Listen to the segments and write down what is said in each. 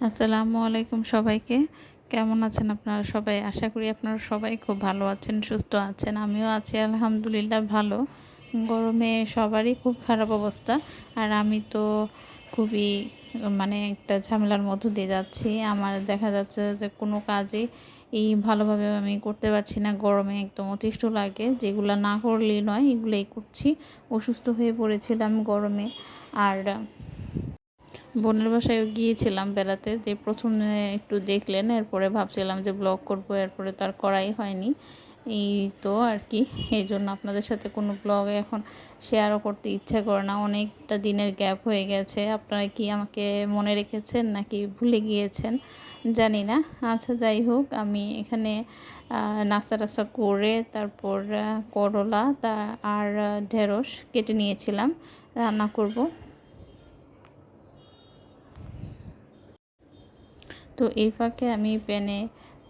আসসালামু আলাইকুম সবাইকে। কেমন আছেন আপনারা সবাই? আশা করি আপনারা সবাই খুব ভালো আছেন, সুস্থ আছেন। আমিও আছি, আলহামদুলিল্লাহ, ভালো। গরমে সবারই খুব খারাপ অবস্থা। আর আমি তো খুবই মানে একটা ঝামেলার মধ্য দিয়ে যাচ্ছি। আমার দেখা যাচ্ছে যে কোনো কাজই এই ভালোভাবে আমি করতে পারছি না। গরমে একদম অতিষ্ঠ লাগে। যেগুলো না করলেই নয়, এগুলোই করছি। অসুস্থ হয়ে পড়েছিলাম গরমে। আর বোনের বাসায় গিয়েছিলাম বেড়াতে, যে প্রথমে একটু দেখলেন, এরপরে ভাবছিলাম যে ব্লগ করব, এরপরে তো আর করাই হয়নি। এই তো আর কি, এই জন্য আপনাদের সাথে কোনো ব্লগে এখন শেয়ারও করতে ইচ্ছা করে না। অনেকটা দিনের গ্যাপ হয়ে গেছে। আপনারা কি আমাকে মনে রেখেছেন নাকি ভুলে গিয়েছেন? জানি না। আচ্ছা যাই হোক, আমি এখানে নাস্তা টাস্তা করে তারপর করলা তা আর ঢেঁড়স কেটে নিয়েছিলাম। রান্না করব। তো এই ফাঁকে আমি প্যানে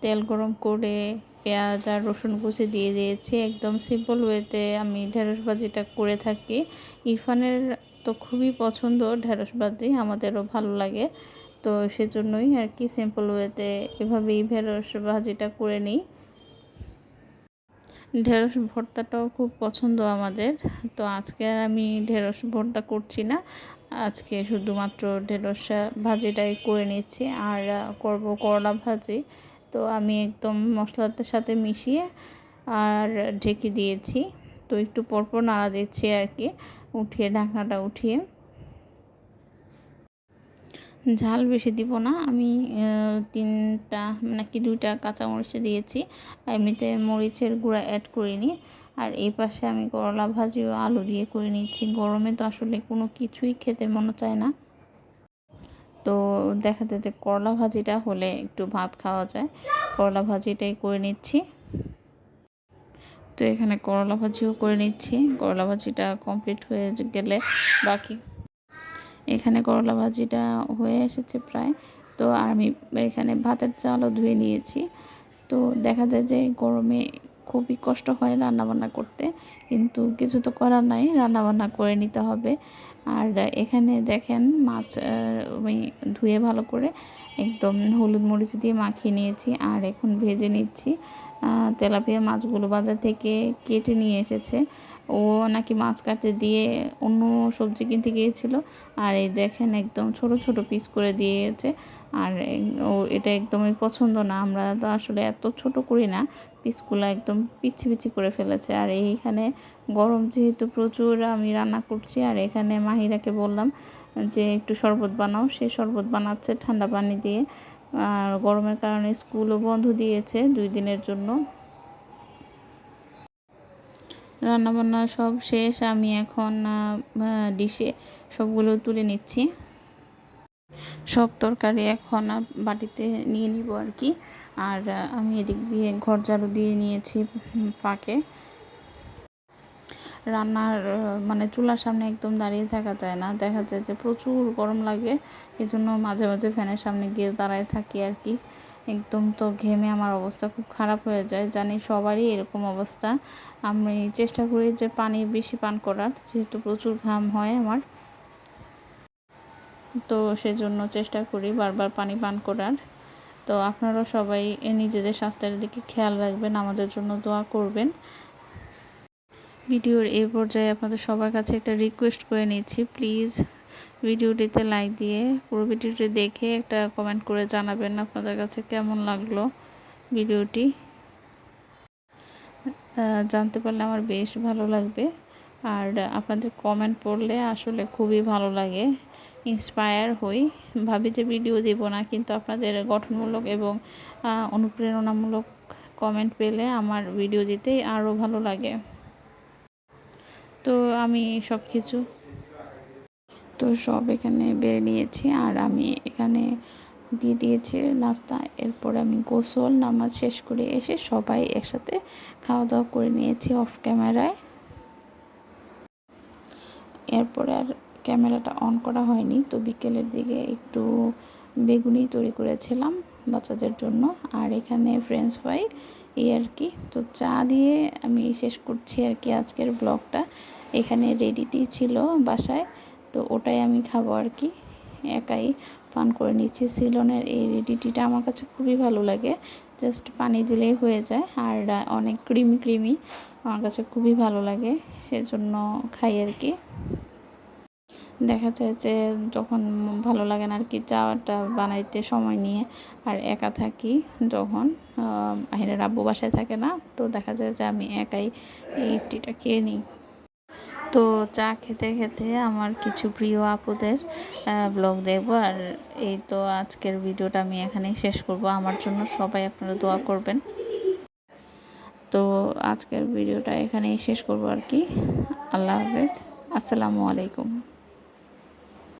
তেল গরম করে পেঁয়াজ আর রসুন কুচি দিয়ে দিয়েছি। একদম সিম্পল ওয়েতে আমি ঢেঁড়স ভাজিটা করে থাকি। ইরফানের তো খুবই পছন্দ ঢেঁড়স ভাজি, আমাদেরও ভালো লাগে। তো সেজন্যই আর কি সিম্পল ওয়েতে এভাবেই ঢেঁড়স ভাজিটা করে নিই। ঢেঁড়স ভর্তাটাও খুব পছন্দ আমাদের। তো আজকে আর আমি ঢেঁড়স ভর্তা করছি না। আজকে শুধুমাত্র ঢেঁড়স ভাজিটাই করে নিচ্ছি। আর করব করলা ভাজি। তো আমি একদম মশলাটার সাথে মিশিয়ে আর ঢেকে দিয়েছি। তো একটু পরপর নাড়া দিচ্ছি আর কি। উঠিয়ে ঢাকনাটা উঠিয়ে। ঝাল বেশি দিব না। আমি তিনটা নাকি দুইটা কাঁচামরিচ দিয়েছি। এমনিতে মরিচের গুঁড়া অ্যাড করিনি। আর এই পাশে আমি করলা ভাজি ও আলু দিয়ে করে নিচ্ছি গরমে তো আসলে কোনো কিছুই খেতে মনে চায় না। তো দেখা যায় যে করলা ভাজিটা হলে একটু ভাত খাওয়া যায়। করলা ভাজিটাই করে নিচ্ছি। তো এখানে করলা ভাজিও করে নিচ্ছি। করলা ভাজিটা কমপ্লিট হয়ে গেলে বাকি এখানে করলা ভাজিটা হয়ে এসেছে প্রায়। তো আমি এখানে ভাতের চালও ধুয়ে নিয়েছি। তো দেখা যায় যে গরমে খুবই কষ্ট হয় রান্নাবান্না করতে, কিন্তু কিছু তো করার নাই, রান্নাবান্না করে নিতে হবে। আর এখানে দেখেন মাছ আমি ধুয়ে ভালো করে একদম হলুদ মরিচ দিয়ে মাখিয়ে নিয়েছি, আর এখন ভেজে নিচ্ছি। তেলাপিয়া মাছগুলো বাজার থেকে কেটে নিয়ে এসেছে। ও নাকি মাছ কাটতে দিয়ে অন্য সবজি কিনতে গিয়েছিল। আর এই দেখেন একদম ছোট ছোট পিস করে দিয়েছে। আর ও এটা একদমই পছন্দ না। আমরা তো আসলে এত ছোট করি না। পিসগুলো একদম পিচ্ছি পিচ্ছি করে ফেলেছে। আর এইখানে গরম যেহেতু প্রচুর, আমি রান্না করছি। আর এখানে মাহিরাকে বললাম যে, একটু শরবত বানাও। সে শরবত বানাচ্ছে ঠান্ডা পানি দিয়ে। আর গরমের কারণে স্কুলও বন্ধ দিয়েছে দুই দিনের জন্য। রান্নাবান্না সব শেষ, আমি এখন ডিশে সবগুলো তুলে নিচ্ছি। সব তরকারি এখন বাটিতে নিয়ে নিব আর কি। আর আমি এদিক দিয়ে ঘর ঝাড়ু দিয়ে নিয়েছি ফাঁকে রান্নার মানে চুলার সামনে একদম দাঁড়িয়ে থাকা যায় না। দেখা যায় যে প্রচুর গরম লাগে এই জন্য মাঝে মাঝে ফ্যানের সামনে গিয়ে দাঁড়ায় থাকি আর কি। একদম তো ঘেমে আমার অবস্থা খুব খারাপ হয়ে যায়, জানি সবারই এরকম অবস্থা। আমি চেষ্টা করি যে পানি বেশি পান করার, যেহেতু প্রচুর ঘাম হয় আমার। তো সেজন্য চেষ্টা করি বারবার পানি পান করার। তো আপনারা সবাই নিজেদের স্বাস্থ্যের দিকে খেয়াল রাখবেন, আমাদের জন্য দোয়া করবেন। ভিডিওর এই পর্যায়ে আপনাদের সবার কাছে একটা রিকোয়েস্ট করে নিচ্ছি। প্লিজ ভিডিওটিতে লাইক দিয়ে পুরো ভিডিওটি দেখে একটা কমেন্ট করে জানাবেন আপনাদের কাছে কেমন লাগল ভিডিওটি। জানতে পারলে আমার বেশ ভালো লাগবে। আর আপনাদের কমেন্ট পড়লে আসলে খুবই ভালো লাগে। ইন্সপায়ার হই। ভাবি যে ভিডিও দেব না, কিন্তু আপনাদের গঠনমূলক এবং অনুপ্রেরণামূলক কমেন্ট পেলে আমার ভিডিও দিতে আরও ভালো লাগে। তো আমি সব কিছু তো সব এখানে বেড়ে নিয়েছি। আর আমি এখানে দিয়ে দিয়েছি নাস্তা। এরপর আমি গোসল, নামাজ শেষ করে এসে সবাই একসাথে খাওয়া দাওয়া করে নিয়েছি অফ ক্যামেরায়। এরপরে আর ক্যামেরাটা অন করা হয়নি। তো বিকেলের দিকে একটু বেগুনি তৈরি করেছিলাম। বাচ্চাদের জন্য। আর এখানে ফ্রেঞ্চ ফ্রাই এই আর কি। তো চা দিয়ে আমি শেষ করছি আর কি আজকের ব্লগটা এখানে রেডিটি ছিল বাসায়, তো ওটাই আমি খাব আর কি। একাই পান করে নিচ্ছি। সিলনের এই রেডিটিটা আমার কাছে খুবই ভালো লাগে। জাস্ট পানি দিলেই হয়ে যায়। আর অনেক ক্রিমি ক্রিমি আমার কাছে খুবই ভালো লাগে। সেজন্য খাই আর কি। দেখা যায় যে যখন ভালো লাগে না আর কি চাটা বানাইতে সময় নিয়ে আর একা থাকি যখন আহিরের আব্বু বাসায় থাকে না, তো দেখা যায় যে আমি একাই এই টিটা খেয়ে নিই। তো চা খেতে খেতে আমার কিছু প্রিয় আপুদের ব্লগ দেখব আর এই তো আজকের ভিডিওটা আমি এখানেই শেষ করব। আমার জন্য সবাই আপনারা দোয়া করবেন। তো আজকের ভিডিওটা এখানেই শেষ করব আর কি। আল্লাহ হাফেজ। আসসালামু আলাইকুম।